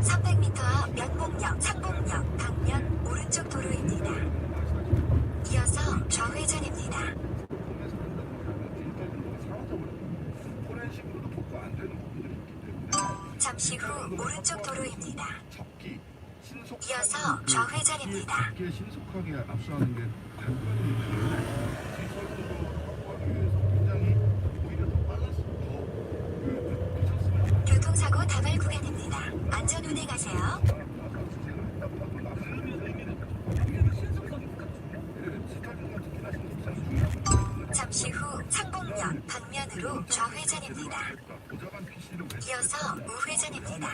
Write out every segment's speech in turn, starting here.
300m 앞 면봉역, 방면 오른쪽 도로입니다. 이어서 좌회전입니다. 공에서 한다는 거는 디지털 정보가 사라져버려요. 포렌식으로도 복구 안 되는 부분들이 있기 때문에 잠시 후 오른쪽 도로입니다. 잡기, 신속 이어서 좌회전입니다. 잡기에 신속하게 압수하는 게때문에 디지털적으로 확보하기 위해서 굉장히 오히려 더 빨랐어. 더그 늦었으면 교통사고 다발 구간입니다. 안전 운행하세요. 압수수색을 했다고 하고 나서 그러면 의미는 이게 신속성이 똑같죠. 디지털 정보 특히나 신속성이 중요하거든요. 잠시 후 상봉역 좌회전입니다. 보좌관 PC를 이어서 우회전입니다.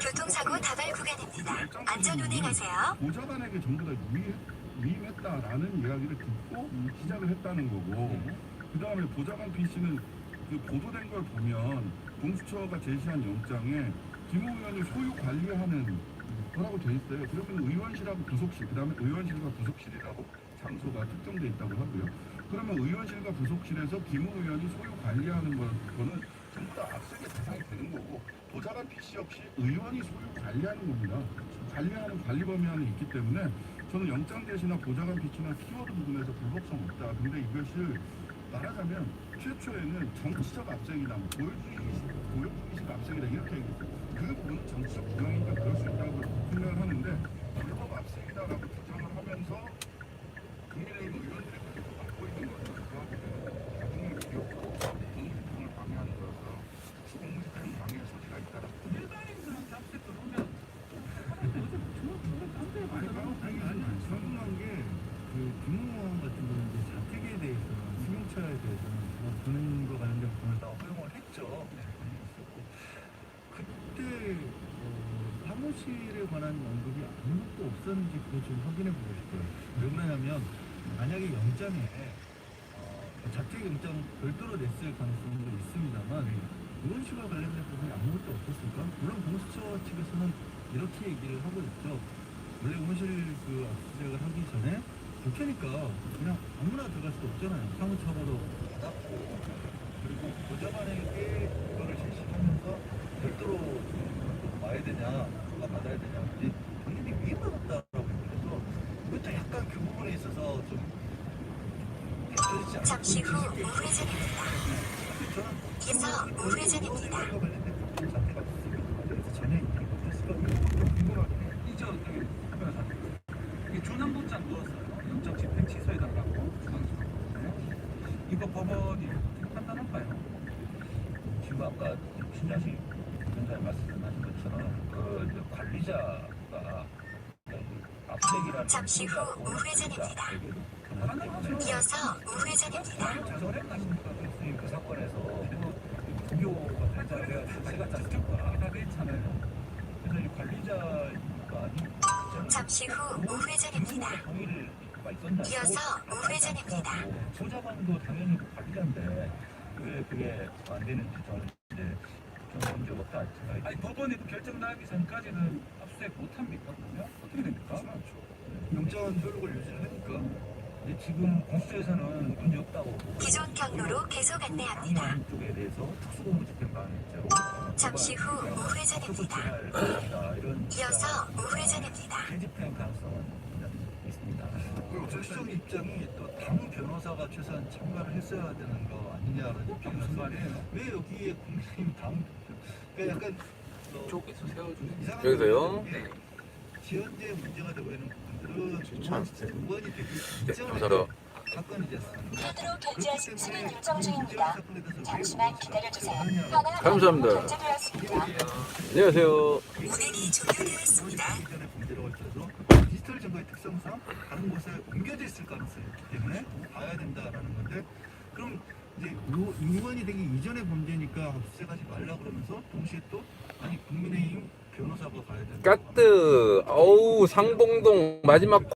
교통사고 다발 구간입니다. 안전 운행하세요. 보좌관에게 전부 다 위임, 위임했다라는 이야기를 듣고 시작을 했다는 거고 그 다음에 보좌관 PC는 그 보도된 걸 보면 공수처가 제시한 영장에 김호 의원이 소유 관리하는 거라고 돼 있어요. 그러면 의원실하고 부속실, 그 다음에 의원실과 부속실이라고 장소가 특정돼 있다고 하고요. 그러면 의원실과 부속실에서 김호 의원이 소유 관리하는 거, 거는 전부 다 압수의 대상이 되는 거고 보좌관 PC 역시 의원이 소유 관리하는 겁니다. 관리하는 관리 범위 안에 있기 때문에 저는 영장 대시나 보좌관 PC나 키워드 부분에서 불법성 없다. 근데 이것을 말하자면 최초에는 정치적 압색이다, 뭐 보여주기식, 보여주기식 압색이다 이렇게 얘기했어요. 그 부분은 정치적 주장이니까 그럴 수 있다고 생각을 하는데 불법 압색이다라고 주장을 하면서 국민의힘 의원들이 그렇게 맡고 있는 거죠. 대통령 기업고 공무집행을 방해하는 거라서 공무집행 방해 소지가 있다라고. 일반인들한테 압색도 하면 아니, 아니 아니 궁금한 게그 김웅원 같은 경우는 이제 자택에 대해서 승용차에 대해서는 뭐 보는 거 관련된 부분을 다 허용을 했죠. 있었고. 그때 어, 사무실에 관한 언급이 아무것도 없었는지 그거 좀 확인해 보고 싶어요. 왜 그러냐면 만약에 영장에 어, 자택 영장 별도로 냈을 가능성도 있습니다만 의원실과 관련된 부분이 아무것도 없었을까? 물론 공수처 측에서는 이렇게 얘기를 하고 있죠. 원래 의원실 그 압수수색을 하기 전에 국회니까 그냥 아무나 들어갈 수 없잖아요. 사무처가도 받았고 그리고 보좌관에게 그거를 제시하면서 별도로 와야 되냐, 누가 받아야 되냐, 근데 본인이 위임받았다라고 그래서 그것도 약간 그 부분에 있어서 좀 잠시 후 우회전입니다. 저는 이어서 우회전입니다. 전혀 인기 못했을 것 같아요. 이저 여기 카메라 다 이게 준항도장 넣었어요. 영장 집행 취소해달라고 중앙지검. 이거 법원이 판단할까요? 지금 아까 신장식 위원장님 말씀 하신 것처럼 그 관리자가 압색이라는 잠시 후 우회전입니다. 이어서 우회전입니다. 교수님 그 사건에서 부교가 판사가 짰을까? 다 괜찮아요. 그래서 이 관리자가 이 잠시 후 우회전입니다. 동의를 있었냐? 이어서 우회전입니다. 소자관도 당연히 그 관리자인데 왜 그게 안 되는지 저는 이제 좀 문제 없다 아니 법원이 그 결정 나기 전까지는 압수수색 못 합니까? 그러면 어떻게 됩니까? 영장 효력을 유지하니까 근데 지금 공수처에서는 문제 없다고 기존 경로로 계속 안내합니다. 쪽에 대해서 특수공무 집행 방해죄로 잠시 후 우회전입니다. 이런 이어서 우회전입니다. 재집행 가능성은 있습니다. 그리고 공수처 입장이 또 당 변호사가 최소한 참가를 했어야 되는 거 아니냐라는 입장이 무슨. 말이에요? 왜 여기에 국민의힘 당 그러니까 약간 어, 쪽에서 세워주는 이상한 여기서요? 게 지연제 문제가 되고 있는 의원이 되기 네. 사건이 됐습니다. 카드로 중입니다. 잠시만 기다려주세요. 현황 감사합니다. 결제되었습니다. 안녕하세요. 운행이 종료되었습니다. 이전의 범죄라고 할지라도 디지털 증거의 특성상 다른 곳에 옮겨져 있을 가능성이 있기 때문에 봐야 된다라는 건데 그럼 이제 요- 의원이 되기 이전의 범죄니까 압수수색하지 말라 그러면서 동시에 또 아니 국민의힘 변호사가 가야 된다. 까뜨 어우 상봉동 마지막